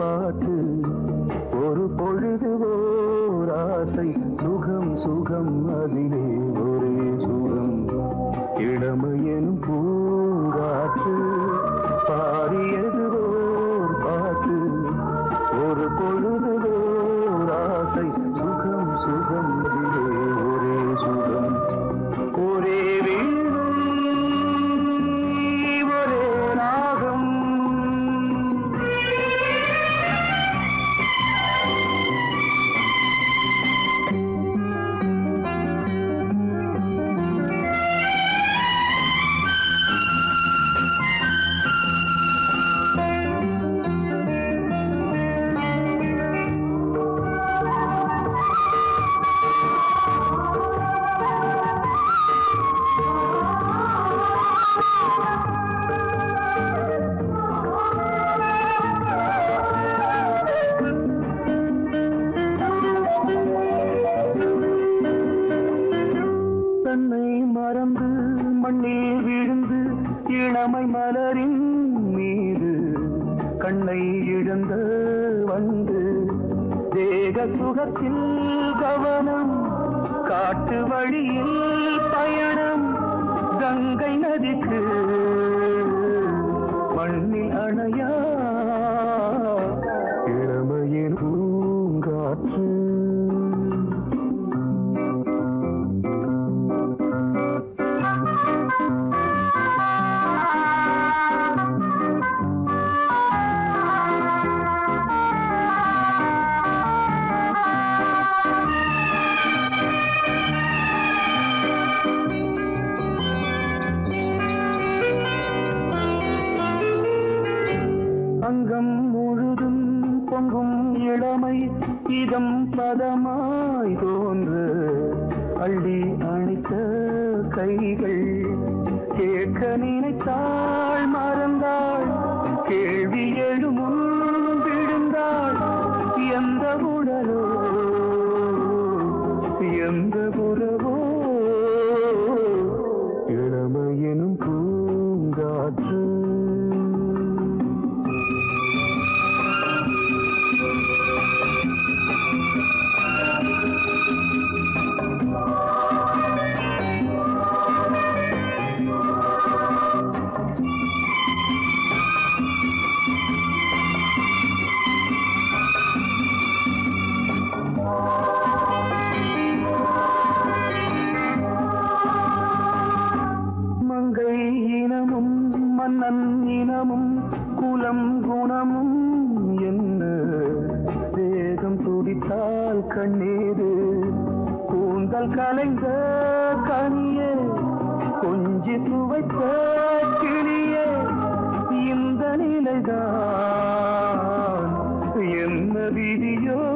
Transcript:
பார்த்து ஒரு பொழுது ஓராசை சுகம் சுகம் அதிலே ஒரு இளமை மலரின் மீது கண்ணை இழந்து வந்து தேக சுகத்தில் கவனம் காட்டு வழியில் பயணம் கங்கை நதிக்கு மண்ணில் அணையா இதம் பதமாய் தோன்று அள்ளி அணைத்த கைகள். கேட்க நினைத்தாள் மறந்தாள் கேள்வி எழுமுன் விழுந்தாள். எந்த உடலோ எந்த கண்ணீரு. கூந்தல் கலைந்த கனியே கொஞ்சி துவைத்த கிளியே இந்த நிலைதான். என்ன விதியோ